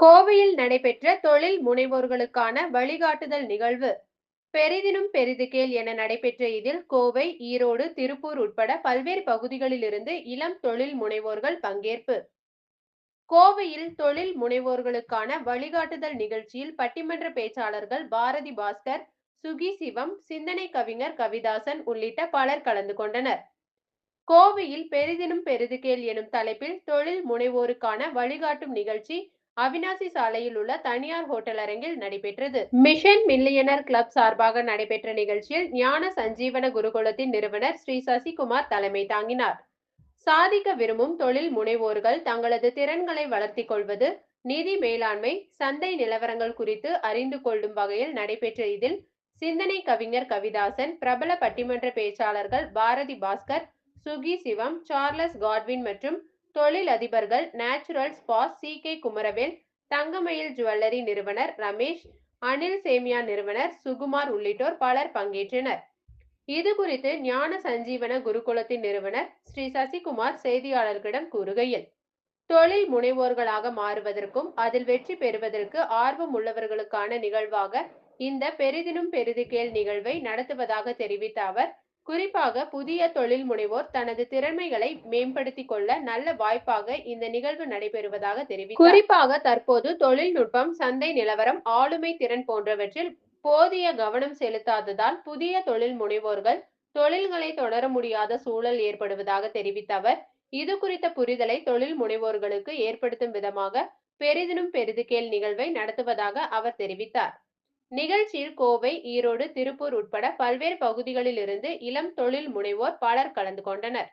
கோவையில் நடைபெற்ற தொழில் முனைவோர்களுக்கான வழிகாட்டுதல் நிகழ்வு. பெரிதினும் பெரிது கேள் என நடைபெற்ற இதில் கோவை ஈரோடு திருப்பூர் உட்பட பல்வேறு பகுதிகளிலிருந்து இளம் தொழில் முனைவோர்கள் பங்கேற்பு. கோவையில் தொழில் முனைவோர்களுக்கான வழிகாட்டுதல் நிகழ்ச்சியில் பட்டிமன்ற பேச்சாளர்கள் பாரதி பாஸ்கர் சுகி சிவம் சிந்தனை கவிஞர் கவிதாசன் உள்ளிட்ட பலர் கலந்து கொண்டனர். கோவையில் பெரிதினும் பெரிது கேள் எனும் தலைப்பில் தொழில் முனைவோருக்கான வழிகாட்டும் நிகழ்ச்சி அவினாசி சாலையில் உள்ள தனியார் ஹோட்டல் அரங்கில் நடைபெற்றது. மிஷன் மில்லியனர் கிளப் சார்பாக நடைபெற்ற நிகழ்ச்சியில் ஞான சஞ்சீவன குருகுலத்தின் நிறுவனர் ஸ்ரீ சசிகுமார் தலைமை தாங்கினார். சாதிக்க விரும்பும் தொழில் முனைவோர்கள் தங்களது திறன்களை வளர்த்திக் கொள்வது நிதி மேலாண்மை சந்தை நிலவரங்கள் குறித்து அறிந்து கொள்ளும் வகையில் நடைபெற்ற இதில் சிந்தனை கவிஞர் கவிதாசன் பிரபல பட்டிமன்ற பேச்சாளர்கள் பாரதி பாஸ்கர் சுகி சிவம் சார்லஸ் காட்வின் மற்றும் தொழில் அதிபர்கள் natural spas C. K. Kumaravel Thangamayil jewellery நிறுவனர் ரமேஷ் அனில் சேமியா நிறுவனர் சுகுமார் உள்ளிட்டோர் பலர் பங்கேற்றனர். இது குறித்து ஞான சஞ்சீவன குருகுலத்தின் நிறுவனர் ஸ்ரீ. சசிகுமார் செய்தியாளர்களிடம் கூறுகையில் தொழில் முனைவோர்களாக மாறுவதற்கும் அதில் வெற்றி பெறுவதற்கு ஆர்வம் உள்ளவர்களுக்கான நிகழ்வாக இந்த பெரிதினும் பெரிது கேள் நிகழ்வை நடத்துவதாக தெரிவித்த அவர் குறிப்பாக புதிய தொழில் முனைவோர் தனது திறமைகளை மேம்படுத்திக் கொள்ள நல்ல வாய்ப்பாக இந்த நிகழ்வு நடைபெறுவதாக தெரிவித்தார். குறிப்பாக தற்போது தொழில்நுட்பம் சந்தை நிலவரம் ஆளுமை திறன் போன்றவற்றில் போதிய கவனம் செலுத்தாததால் புதிய தொழில் முனைவோர்கள் தொழில்களை தொடர முடியாத சூழல் ஏற்படுவதாக தெரிவித்த அவர் இது குறித்த புரிதலை தொழில் முனைவோர்களுக்கு ஏற்படுத்தும் விதமாக பெரிதினும் பெரிதுகேள் நிகழ்வை நடத்துவதாக அவர் தெரிவித்தார். நிகழ்ச்சியில் கோவை ஈரோடு திருப்பூர் உட்பட பல்வேறு பகுதிகளிலிருந்து இளம் தொழில் முனைவோர் பலர் கலந்து கொண்டனர்.